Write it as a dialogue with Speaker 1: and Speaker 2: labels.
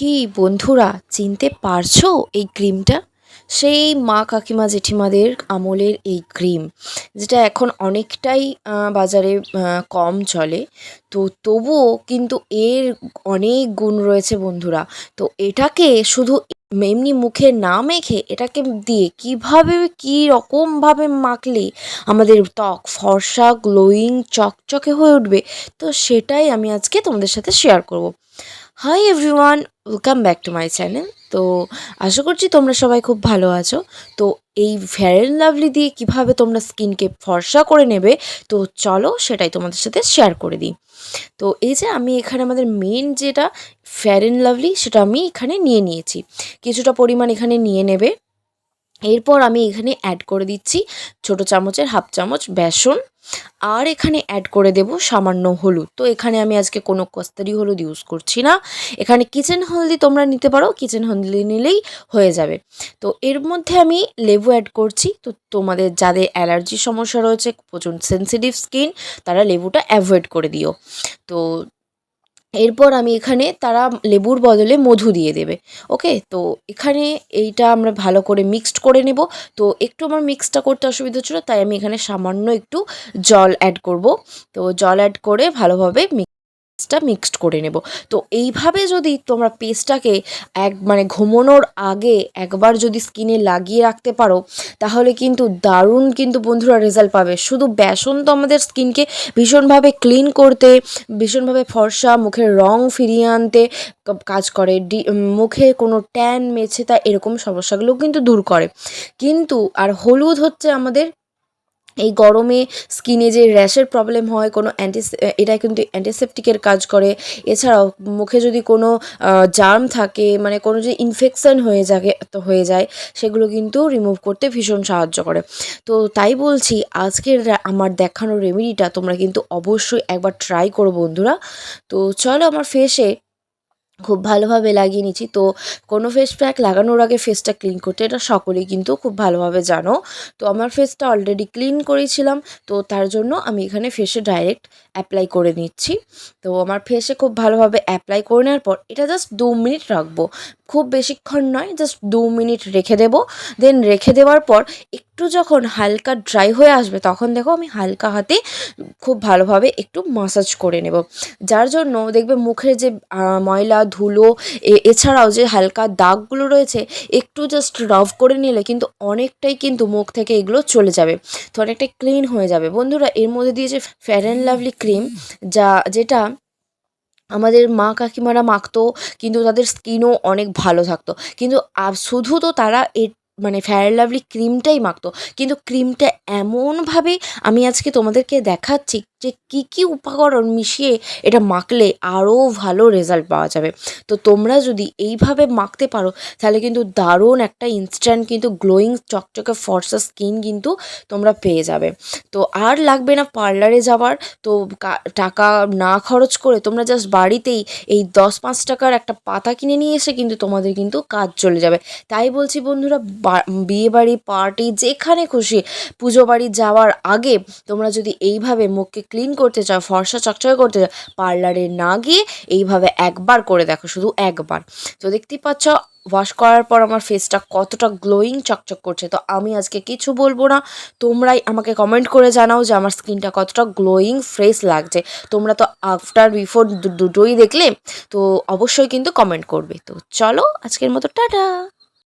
Speaker 1: কি বন্ধুরা, চিনতে পারছ এই ক্রিমটা? সেই মা কাকিমা জেঠিমাদের আমলের এই ক্রিম, যেটা এখন অনেকটাই বাজারে কম চলে। তো তবুও কিন্তু এর অনেক গুণ রয়েছে বন্ধুরা। তো এটাকে শুধু এমনি মুখে না মেখে এটাকে দিয়ে কীভাবে, কী রকমভাবে মাখলে আমাদের ত্বক ফর্সা, গ্লোয়িং, চকচকে হয়ে উঠবে, তো সেটাই আমি আজকে তোমাদের সাথে শেয়ার করব। Hi everyone welcome back to my channel তো আশা করছি তোমরা সবাই খুব ভালো আছো। তো এই ফেয়ার অ্যান্ড লাভলি দিয়ে কীভাবে তোমরা স্কিনকে ফর্সা করে নেবে, তো চলো সেটাই তোমাদের সাথে শেয়ার করে দিই। তো এই যে আমি এখানে আমাদের মেন যেটা ফেয়ার অ্যান্ড লাভলি সেটা আমি এখানে নিয়ে নিয়েছি। কিছুটা পরিমাণ এখানে নিয়ে নেবে। এরপর আমি এখানে অ্যাড করে দিচ্ছি ছোট চামচের হাফ চামচ বেসন। আর এখানে অ্যাড করে দেব সামান্য হলুদ। তো এখানে আমি আজকে কোনো কস্তারি হলুদ ইউজ করছি না। এখানে কিচেন হলদি তোমরা নিতে পারো। কিচেন হলদি নিলেই হয়ে যাবে। তো এর মধ্যে আমি লেবু অ্যাড করছি। তো তোমাদের যাদের অ্যালার্জির সমস্যা রয়েছে প্রচুর সেন্সিটিভ স্কিন তারা লেবুটা অ্যাভয়েড করে দিও। তো এরপর আমি এখানে তারা লেবুর বদলে মধু দিয়ে দেবে, ওকে? তো এখানে এইটা আমরা ভালো করে মিক্সড করে নেব। তো একটু আমার মিক্সটা করতে অসুবিধা ছিল তাই আমি এখানে সামান্য একটু জল অ্যাড করব। তো জল অ্যাড করে ভালোভাবে মিক্সটা মিক্সড করে নেব। তো এইভাবে যদি তোমরা পেস্টটাকে এক মানে ঘুমোনোর আগে একবার যদি স্কিনে লাগিয়ে রাখতে পারো, তাহলে কিন্তু দারুণ কিন্তু বন্ধুরা রেজাল্ট পাবে। শুধু বেসন তো আমাদের স্কিনকে ভীষণভাবে ক্লিন করতে, ভীষণভাবে ফর্সা, মুখের রং ফিরিয়ে আনতে কাজ করে। মুখে কোনো ট্যান মেছে তা এরকম সমস্যাগুলো কিন্তু দূর করে। কিন্তু, আর হলুদ হচ্ছে আমাদের এই গরমে স্কিনে যে র্যাশের প্রবলেম হয়, কোনো অ্যান্টি এটা কিন্তু অ্যান্টিসেপটিকের কাজ করে। এছাড়াও মুখে যদি কোনো জার্ম থাকে মানে কোনো যে ইনফেকশান হয়ে যায় তো হয়ে যায়, সেগুলো কিন্তু রিমুভ করতে ভীষণ সাহায্য করে। তো তাই বলছি, আজকের আমার দেখানো রেমেডিটা তোমরা কিন্তু অবশ্যই একবার ট্রাই করো বন্ধুরা। তো চলো আমার ফেসে খুব ভালোভাবে লাগিয়ে নিচ্ছি। তো কোনো ফেস প্যাক লাগানোর আগে ফেসটা ক্লিন করতে, এটা সকলেই কিন্তু খুব ভালোভাবে জানো। তো আমার ফেসটা অলরেডি ক্লিন করেছিলাম, তো তার জন্য আমি এখানে ফেসে ডাইরেক্ট অ্যাপ্লাই করে নিচ্ছি। তো আমার ফেসে খুব ভালোভাবে অ্যাপ্লাই করে নেওয়ার পর, এটা জাস্ট দু মিনিট রাখব। খুব বেশিক্ষণ নয় জাস্ট দু মিনিট রেখে দেবো। দেন রেখে দেওয়ার পর একটু যখন হালকা ড্রাই হয়ে আসবে, তখন দেখো আমি হালকা হাতে খুব ভালোভাবে একটু মাসাজ করে নেব। যার জন্য দেখবে মুখের যে ময়লা, ধুলো এছাড়াও যে হালকা দাগগুলো রয়েছে, একটু জাস্ট রাফ করে নিলে কিন্তু অনেকটাই কিন্তু মুখ থেকে এগুলো চলে যাবে। তো অনেকটাই ক্লিন হয়ে যাবে। বন্ধুরা, এর মধ্যে দিয়ে যে ফেয়ার অ্যান্ড লাভলি ক্রিম যা, যেটা আমাদের মা কাকিমারা মাখতো, কিন্তু তাদের স্কিনও অনেক ভালো থাকতো। কিন্তু শুধু তো তারা এ মানে ফেয়ার লাভলি ক্রিমটাই মাখতো। কিন্তু ক্রিমটা এমনভাবে আমি আজকে তোমাদেরকে দেখাচ্ছি যে কী কী উপকরণ মিশিয়ে এটা মাখলে আরও ভালো রেজাল্ট পাওয়া যাবে। তো তোমরা যদি এইভাবে মাখতে পারো, তাহলে কিন্তু দারুণ একটা ইনস্ট্যান্ট কিন্তু গ্লোয়িং চকচকে ফর্সা স্কিন কিন্তু তোমরা পেয়ে যাবে। তো আর লাগবে না পার্লারে যাওয়ার, তো টাকা না খরচ করে তোমরা জাস্ট বাড়িতেই এই দশ পাঁচ টাকার একটা পাতা কিনে নিয়ে এসে কিন্তু তোমাদের কিন্তু কাজ চলে যাবে। তাই বলছি বন্ধুরা বিয়ে বাড়ি পার্টি যেখানে খুশি, পুজো বাড়ি যাওয়ার আগে তোমরা যদি এইভাবে মুখকে ক্লিন করতে চাও, ফর্সা চকচকে করতে চাও, পার্লারে না গিয়ে এইভাবে একবার করে দেখো, শুধু একবার। তো দেখতেই পাচ্ছ ওয়াশ করার পর আমার ফেসটা কতটা গ্লোয়িং চকচক করছে। তো আমি আজকে কিছু বলব না, তোমরাই আমাকে কমেন্ট করে জানাও যে আমার স্কিনটা কতটা গ্লোয়িং ফ্রেশ লাগছে। তোমরা তো আফটার বিফোর দুটোই দেখলে, তো অবশ্যই কিন্তু কমেন্ট করবে। তো চলো, আজকের মতো, টাটা!